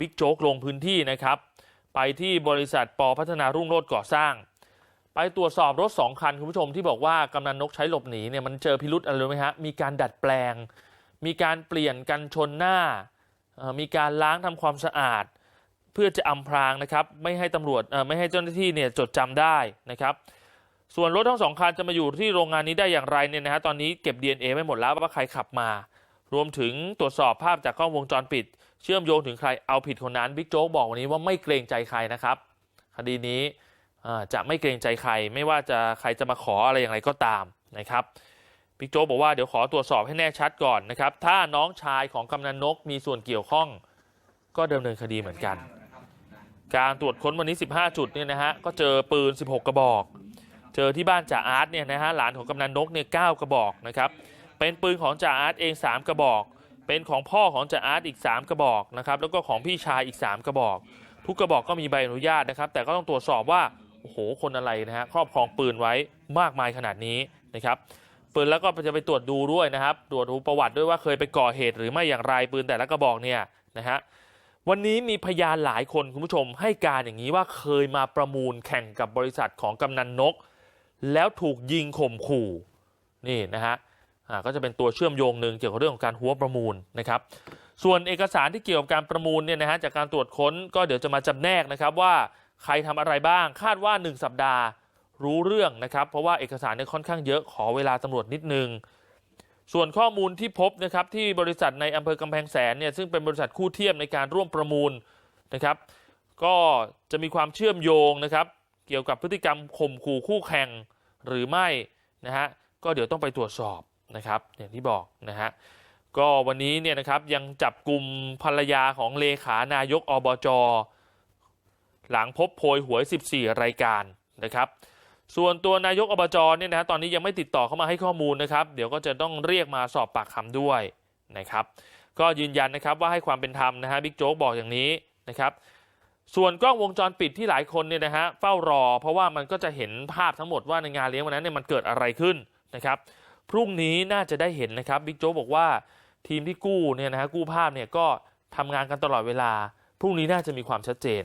บิ๊กโจ๊กลงพื้นที่นะครับ ไปที่บริษัทปพัฒนารุ่งโรจน์ก่อสร้าง ไปตรวจสอบรถ 2 คัน คุณผู้ชมที่บอกว่ากำนันนกใช้หลบหนีเนี่ยมันเจอพิรุษอะไรรู้ไหมฮะ มีการดัดแปลง มีการเปลี่ยนกันชนหน้า มีการล้างทำความสะอาด เพื่อจะอำพรางนะครับ ไม่ให้ตำรวจไม่ให้เจ้าหน้าที่เนี่ยจดจำได้นะครับส่วนรถทั้งสองคันจะมาอยู่ที่โรงงานนี้ได้อย่างไรเนี่ยนะฮะตอนนี้เก็บ DNA ไม่หมดแล้วว่าใครขับมา รวมถึงตรวจสอบภาพจากกล้องวงจรปิด เชื่อมโยงถึงใครเอาผิดคนนั้นบิ๊กโจ๊กบอกวันนี้ว่าไม่เกรงใจใครนะครับ คดีนี้จะไม่เกรงใจใคร ไม่ว่าจะใครจะมาขออะไรอย่างไรก็ตามนะครับบิ๊กโจ๊กบอกว่าเดี๋ยวขอตรวจสอบให้แน่ชัดก่อนนะครับ ถ้าน้องชายของกำนันนกมีส่วนเกี่ยวข้อง ก็ดำเนินคดีเหมือนกัน การตรวจค้นวันนี้ 15 จุดเนี่ยนะฮะก็เจอปืน 16 กระบอก เจอที่บ้านจ่าอาร์ตเนี่ยนะฮะหลานของกำนันนกเนี่ยเกกระบอกนะครับ เป็นปืนของจ่าอาร์ตเอง 3 กระบอก เป็นของพ่อของจ่าอาร์ตอีก 3 กระบอกนะครับแล้วก็ของพี่ชายอีก 3 กระบอก ทุกกระบอกก็มีใบอนุญาตนะครับ แต่ก็ต้องตรวจสอบว่าโอ้โหคนอะไรนะฮะครอบครองปืนไว้มากมายขนาดนี้นะครับปืนแล้วก็จะไปตรวจดูด้วยนะครับ ตรวจดูประวัติด้วยว่าเคยไปก่อเหตุหรือไม่อย่างไรปืนแต่ละกระบอกเนี่ยนะฮะวันนี้มีพยานหลายคนคุณผู้ชมให้การอย่างนี้ว่าเคยมาประมูลแข่งกับบริษัทของกำนันนก แล้วถูกยิงข่มขู่นี่นะฮะ ก็จะเป็นตัวเชื่อมโยงหนึ่งเกี่ยวกับเรื่องของการหัวประมูลนะครับ ส่วนเอกสารที่เกี่ยวกับการประมูลเนี่ยนะฮะจากการตรวจค้นก็เดี๋ยวจะมาจำแนกนะครับว่าใครทำอะไรบ้าง คาดว่า 1 สัปดาห์รู้เรื่องนะครับเพราะว่าเอกสารเนี่ยค่อนข้างเยอะขอเวลาตำรวจนิดนึง ส่วนข้อมูลที่พบนะครับที่บริษัทในอำเภอกำแพงแสนเนี่ยซึ่งเป็นบริษัทคู่เทียมในการร่วมประมูลนะครับก็จะมีความเชื่อมโยงนะครับเกี่ยวกับพฤติกรรมข่มขู่คู่แข่งหรือไม่นะฮะก็เดี๋ยวต้องไปตรวจสอบ นะครับอย่างที่บอกนะฮะก็วันนี้เนี่ยนะครับยังจับกลุ่มภรรยาของเลขานายกอบจหลังพบโพยหวย 14 รายการนะครับส่วนตัวนายกอบจเนี่ยนะฮะตอนนี้ยังไม่ติดต่อเข้ามาให้ข้อมูลนะครับ เดี๋ยวก็จะต้องเรียกมาสอบปากคำด้วยนะครับ ก็ยืนยันนะครับว่าให้ความเป็นธรรมนะฮะบิ๊กโจ๊กบอกอย่างนี้นะครับ ส่วนกล้องวงจรปิดที่หลายคนเนี่ยนะฮะเฝ้ารอ เพราะว่ามันก็จะเห็นภาพทั้งหมดว่าในงานเลี้ยงวันนั้นเนี่ยมันเกิดอะไรขึ้นนะครับ พรุ่งนี้น่าจะได้เห็นนะครับบิ๊กโจ๊กบอกว่าทีมที่กู้เนี่ยนะฮะกู้ภาพเนี่ยก็ทำงานกันตลอดเวลา พรุ่งนี้น่าจะมีความชัดเจน